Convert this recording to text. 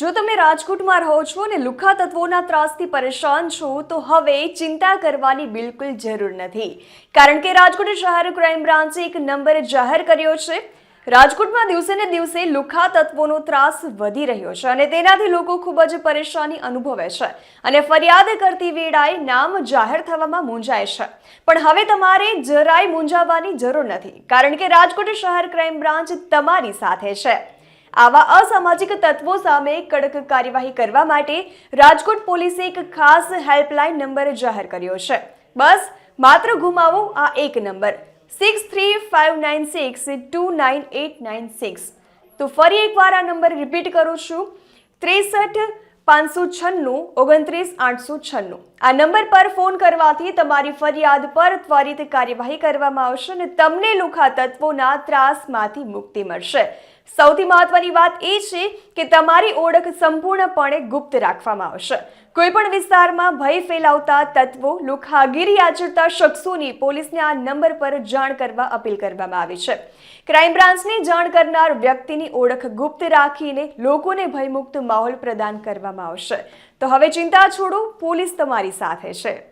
જો તમે રાજકોટમાં રહો છો અને લુખા તત્વોના ત્રાસથી પરેશાન છો, તો હવે ચિંતા કરવાની બિલકુલ જરૂર નથી. કારણ કે રાજકોટ શહેર ક્રાઇમ બ્રાન્ચે એક નંબર જાહેર કર્યો છે. રાજકોટમાં દિવસે ને દિવસે લુખા તત્વોનો ત્રાસ વધી રહ્યો છે અને તેનાથી લોકો ખૂબ જ પરેશાની અનુભવે છે અને ફરિયાદ કરતી વેળાએ નામ જાહેર થવામાં મૂંઝાય છે. પણ હવે તમારે જરાય મૂંઝાવાની જરૂર નથી. કારણ કે રાજકોટ શહેર ક્રાઇમ બ્રાન્ચ તમારી સાથે છે. આવા અસામાજિક તત્વો સામે કડક કાર્યવાહી કરવા માટે રાજકોટ પોલીસે એક ખાસ હેલ્પલાઇન નંબર જાહેર કર્યો છે. બસ, માત્ર ગુમાવો આ એક number. Six three five nine six two nine eight nine six તો ફરી એકવાર આ નંબર રિપીટ કરું છું. ત્રેસઠ, પાંચસો છન્નું, ઓગણત્રીસ, આઠસો છન્નું. આ નંબર પર ફોન કરવાથી તમારી ફરિયાદ પર ત્વરિત કાર્યવાહી કરવામાં આવશે અને તમને લુખા તત્વોના ત્રાસમાંથી મુક્તિ મળશે. સૌથી મહત્વની વાત એ છે કે તમારી ઓળખ સંપૂર્ણપણે ગુપ્ત રાખવામાં આવશે. કોઈ પણ વિસ્તારમાં ભય ફેલાવતા તત્વો લુખાગીરી આચરતા શખ્સોની પોલીસને આ નંબર પર જાણ કરવા અપીલ કરવામાં આવી છે. ક્રાઇમ બ્રાન્ચને જાણ કરનાર વ્યક્તિની ઓળખ ગુપ્ત રાખીને લોકોને ભયમુક્ત માહોલ પ્રદાન કરવામાં આવશે. તો હવે ચિંતા છોડો પોલીસ તમારી સાથે છે.